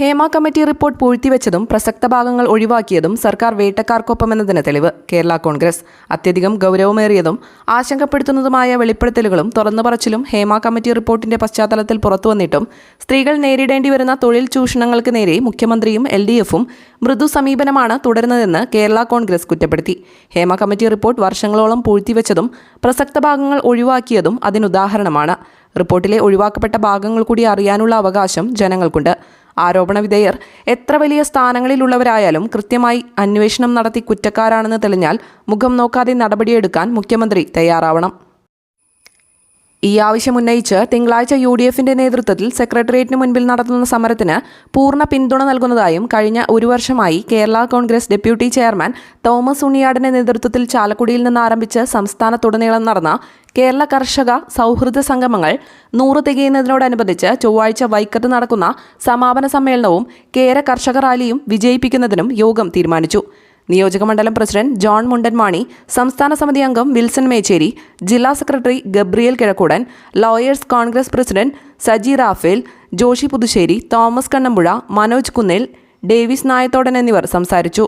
Hema committee report പൂഴ്ത്തിവെച്ചതും പ്രസക്ത ഭാഗങ്ങൾ ഒഴിവാക്കിയതും സർക്കാർ വേട്ടക്കാർക്കൊപ്പമെന്നതിന് തെളിവ് കേരള കോൺഗ്രസ്. അത്യധികം ഗൗരവമേറിയതും ആശങ്കപ്പെടുത്തുന്നതുമായ വെളിപ്പെടുത്തലുകളും തുറന്നുപറച്ചിലും ഹേമ കമ്മിറ്റി റിപ്പോർട്ടിന്റെ പശ്ചാത്തലത്തിൽ പുറത്തുവന്നിട്ടും സ്ത്രീകൾ നേരിടേണ്ടി വരുന്ന തൊഴിൽ ചൂഷണങ്ങൾക്ക് നേരെ മുഖ്യമന്ത്രിയും എൽ ഡി എഫും മൃദു സമീപനമാണ് തുടരുന്നതെന്ന് കേരള കോൺഗ്രസ് കുറ്റപ്പെടുത്തി. ഹേമ കമ്മിറ്റി റിപ്പോർട്ട് വർഷങ്ങളോളം പൂഴ്ത്തിവെച്ചതും പ്രസക്ത ഭാഗങ്ങൾ ഒഴിവാക്കിയതും അതിനുദാഹരണമാണ്. റിപ്പോർട്ടിലെ ഒഴിവാക്കപ്പെട്ട ഭാഗങ്ങൾ കൂടി അറിയാനുള്ള അവകാശം ജനങ്ങൾക്കുണ്ട്. ആരോപണ വിധേയർ. എത്ര വലിയ സ്ഥാനങ്ങളിലുള്ളവരായാലും കൃത്യമായി അന്വേഷണം നടത്തി കുറ്റക്കാരാണെന്ന് തെളിഞ്ഞാൽ മുഖം നോക്കാതെ നടപടിയെടുക്കാൻ മുഖ്യമന്ത്രി തയ്യാറാവണം. ഈ ആവശ്യം ഉന്നയിച്ച് തിങ്കളാഴ്ച യു ഡി എഫിന്റെ നേതൃത്വത്തിൽ സെക്രട്ടേറിയറ്റിന് മുൻപിൽ നടത്തുന്ന സമരത്തിന് പൂർണ പിന്തുണ നൽകുന്നതായും കഴിഞ്ഞ ഒരു വർഷമായി Kerala Congress deputy chairman Thomas ഉണ്ണിയാടിന്റെ നേതൃത്വത്തിൽ ചാലക്കുടിയിൽ നിന്ന് ആരംഭിച്ച് സംസ്ഥാനത്തുടനീളം നടന്ന കേരള കർഷക സൗഹൃദ സംഗമങ്ങൾ നൂറ് തികയുന്നതിനോടനുബന്ധിച്ച് ചൊവ്വാഴ്ച വൈക്കത്ത് നടക്കുന്ന സമാപന സമ്മേളനവും കേര കർഷക റാലിയും വിജയിപ്പിക്കുന്നതിനും യോഗം തീരുമാനിച്ചു. നിയോജകമണ്ഡലം പ്രസിഡന്റ് ജോൺ മുണ്ടൻമാണി സംസ്ഥാന സമിതി അംഗം വിൽസൺ മേച്ചേരി ജില്ലാ secretary Gabriel Kizhakkoodan lawyers Congress president Saji Raphael Joshi Puthussery Thomas Kannampuzha Manoj Kunnel Davis Nayathodan എന്നിവർ സംസാരിച്ചു.